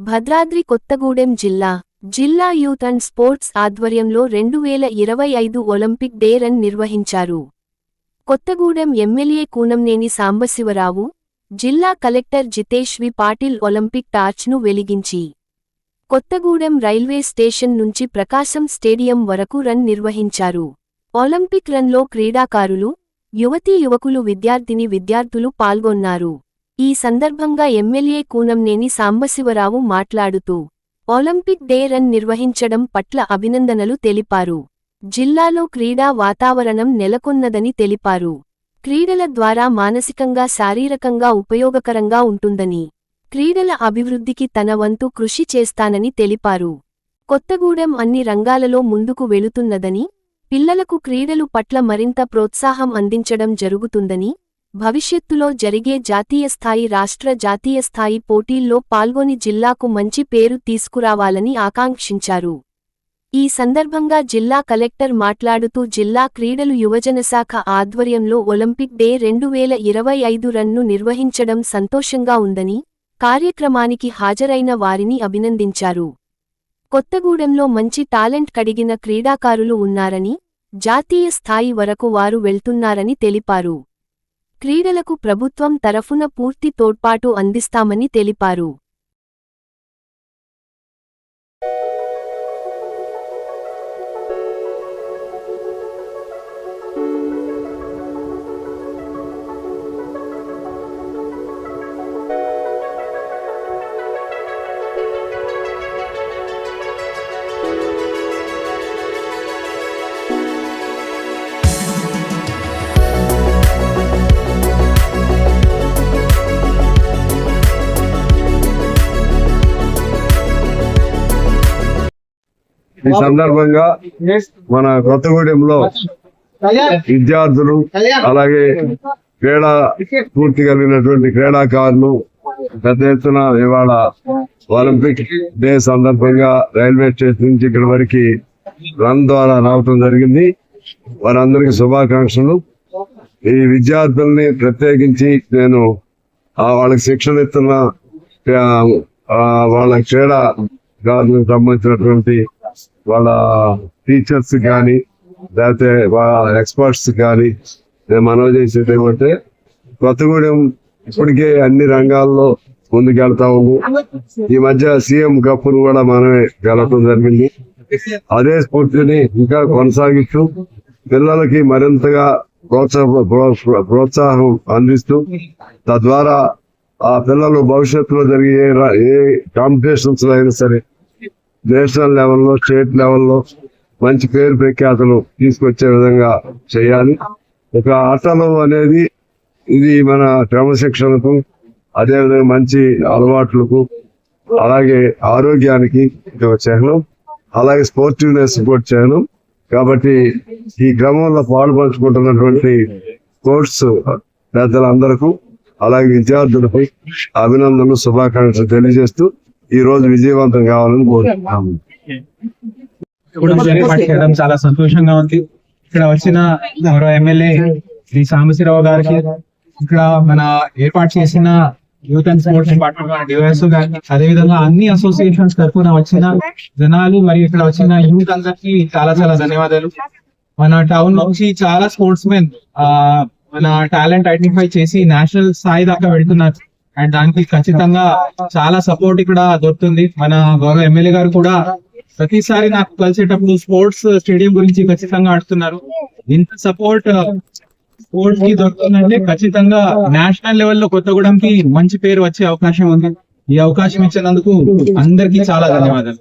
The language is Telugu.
భద్రాద్రి కొత్తగూడెం జిల్లా జిల్లా యూత్ అండ్ స్పోర్ట్స్ ఆధ్వర్యంలో రెండు వేల ఇరవై ఐదు ఒలింపిక్ డే రన్ నిర్వహించారు. కొత్తగూడెం ఎమ్మెల్యే కూనంనేని సాంబశివరావు జిల్లా collector Jitesh V Patil Olympic టార్చ్ను వెలిగించి కొత్తగూడెం రైల్వే స్టేషన్ నుంచి ప్రకాశం స్టేడియం వరకు రన్ నిర్వహించారు. ఒలింపిక్ రన్లో క్రీడాకారులు యువతీ యువకులు విద్యార్థిని విద్యార్థులు పాల్గొన్నారు. ఈ సందర్భంగా ఎమ్మెల్యే కూనంనేని సాంబశివరావు మాట్లాడుతూ ఒలింపిక్ డే రన్ నిర్వహించడం పట్ల అభినందనలు తెలిపారు. జిల్లాలో క్రీడా వాతావరణం నెలకొన్నదని తెలిపారు. క్రీడల ద్వారా మానసికంగా శారీరకంగా ఉపయోగకరంగా ఉంటుందని క్రీడల అభివృద్ధికి తన వంతు కృషి చేస్తానని తెలిపారు. కొత్తగూడెం అన్ని రంగాలలో ముందుకు వెళుతున్నదని పిల్లలకు క్రీడలు పట్ల మరింత ప్రోత్సాహం అందించడం జరుగుతుందని భవిష్యత్తులో జరిగే జాతీయ స్థాయి రాష్ట్ర జాతీయ స్థాయి పోటీల్లో పాల్గొని జిల్లాకు మంచి పేరు తీసుకురావాలని ఆకాంక్షించారు. ఈ సందర్భంగా జిల్లా కలెక్టర్ మాట్లాడుతూ జిల్లా క్రీడలు యువజన శాఖ ఆధ్వర్యంలో ఒలింపిక్ డే రెండు వేల ఇరవై ఐదు రన్ను నిర్వహించడం సంతోషంగా ఉందని కార్యక్రమానికి హాజరైన వారిని అభినందించారు. కొత్తగూడెంలో మంచి టాలెంట్ కడిగిన క్రీడాకారులు ఉన్నారని జాతీయ స్థాయి వరకు వారు వెళ్తున్నారని తెలిపారు. క్రీడలకు ప్రభుత్వం తరఫున పూర్తి తోడ్పాటు అందిస్తామని తెలిపారు. ఈ సందర్భంగా మన కొత్తగూడెంలో విద్యార్థులు అలాగే క్రీడా పూర్తి కలిగినటువంటి క్రీడాకారులు పెద్ద ఎత్తున ఇవాళ ఒలింపిక్ డే సందర్భంగా రైల్వే స్టేషన్ నుంచి ఇక్కడి వరకు రన్ ద్వారా రావటం జరిగింది. వారందరికీ శుభాకాంక్షలు. ఈ విద్యార్థుల్ని ప్రత్యేకించి నేను వాళ్ళకి శిక్షణ ఇస్తున్న వాళ్ళ క్రీడా సంబంధించినటువంటి వాళ్ళ టీచర్స్ కానీ లేకపోతే వాళ్ళ ఎక్స్పర్ట్స్ కానీ నేను మనవి చేసేది ఏమంటే కొత్తగూడెం ఇప్పటికే అన్ని రంగాల్లో ముందుకెళ్తా ఉంది. ఈ మధ్య సీఎం కప్పును కూడా మనమే గెలవడం జరిగింది. అదే స్ఫూర్తిని ఇంకా కొనసాగిస్తూ పిల్లలకి మరింతగా ప్రోత్సాహ ప్రో- ప్రోత్సాహం అందిస్తూ తద్వారా ఆ పిల్లలు భవిష్యత్తులో జరిగే ఏ రా- ఏ కాంపిటీషన్స్లో అయినా సరే నేషనల్ లెవెల్లో స్టేట్ లెవెల్లో మంచి పేరు ప్రఖ్యాతలు తీసుకొచ్చే విధంగా చేయాలి. ఒక ఆటలు అనేది ఇది మన క్రమశిక్షణకు అదేవిధంగా మంచి అలవాట్లకు అలాగే ఆరోగ్యానికి ఇది వచ్చాను అలాగే స్పోర్టివ్నెస్ కూడా చిహ్నం. కాబట్టి ఈ క్రమంలో పాల్పంచుకుంటున్నటువంటి స్పోర్ట్స్ పెద్దలందరకు అలాగే విద్యార్థులకు అభినందనలు శుభాకాంక్షలు తెలియజేస్తూ ఈ రోజు విజయవంతం కావాలని కోరుతున్నాము చేయడం చాలా సంతోషంగా ఉంది. ఇక్కడ వచ్చిన గౌరవ ఎమ్మెల్యే శ్రీ సాంబశివరావు గారికి ఇక్కడ మన ఏర్పాటు చేసిన youth and sports department DYS గారికి అదేవిధంగా అన్ని అసోసియేషన్స్ తరఫున వచ్చిన జనాలు మరియు ఇక్కడ వచ్చిన యూత్ అందరికి చాలా చాలా ధన్యవాదాలు. మన టౌన్ నుంచి చాలా స్పోర్ట్స్ మెన్ ఆ మన టాలెంట్ ఐడెంటిఫై చేసి నేషనల్ స్థాయి దాకా వెళ్తున్నారు. అండ్ దానికి ఖచ్చితంగా చాలా సపోర్ట్ ఇక్కడ దొరుకుతుంది. మన గౌరవ ఎమ్మెల్యే గారు కూడా ప్రతిసారి నాకు కలిసేటప్పుడు స్పోర్ట్స్ స్టేడియం గురించి ఖచ్చితంగా ఆడుతున్నారు. ఇంత సపోర్ట్ uh, స్పోర్ట్స్కి దొరుకుతుందంటే ఖచ్చితంగా నేషనల్ లెవెల్లో కొత్తగూడెంకి మంచి పేరు వచ్చే అవకాశం ఉంది. ఈ అవకాశం ఇచ్చినందుకు అందరికీ చాలా ధన్యవాదాలు.